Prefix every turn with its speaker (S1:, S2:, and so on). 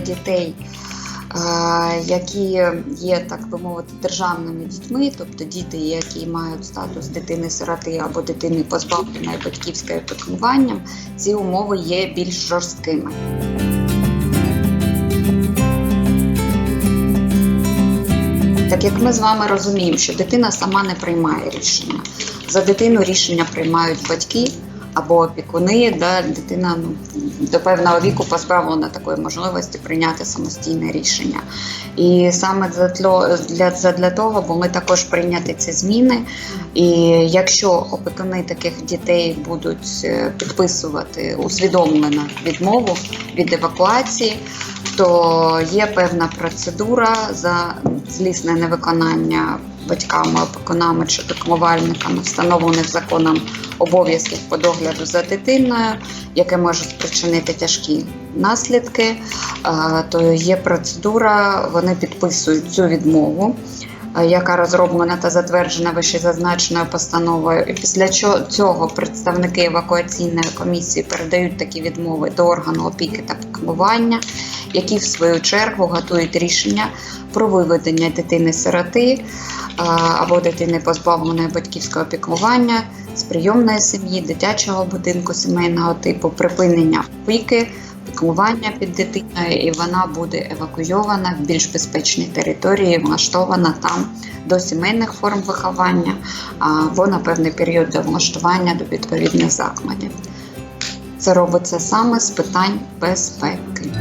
S1: дітей, е, які є, так би мовити, державними дітьми, тобто діти, які мають статус дитини-сироти або дитини позбавленої батьківського піклування, ці умови є більш жорсткими. Так як ми з вами розуміємо, що дитина сама не приймає рішення. За дитину рішення приймають батьки або опікуни, да, дитина ну, до певного віку позбавлена такої можливості прийняти самостійне рішення. І саме для, для, для того, бо ми також прийняти ці зміни. І якщо опікуни таких дітей будуть е, підписувати усвідомлено відмову від евакуації, то є певна процедура за злісне невиконання батьками, опікунами чи піклувальниками, встановлених законом обов'язків по догляду за дитиною, яке може спричинити тяжкі наслідки. Е, То є процедура, вони підписують цю відмову. е, Яка розроблена та затверджена вищезазначеною постановою, і після цього представники евакуаційної комісії передають такі відмови до органу опіки та піклування, які в свою чергу готують рішення про виведення дитини-сироти або дитини позбавленої батьківського піклування з прийомної сім'ї, дитячого будинку сімейного типу, припинення опіки, піклування під дитиною, і вона буде евакуйована в більш безпечній території, влаштована там до сімейних форм виховання або на певний період до влаштування до відповідних закладів. Це робиться саме з питань безпеки.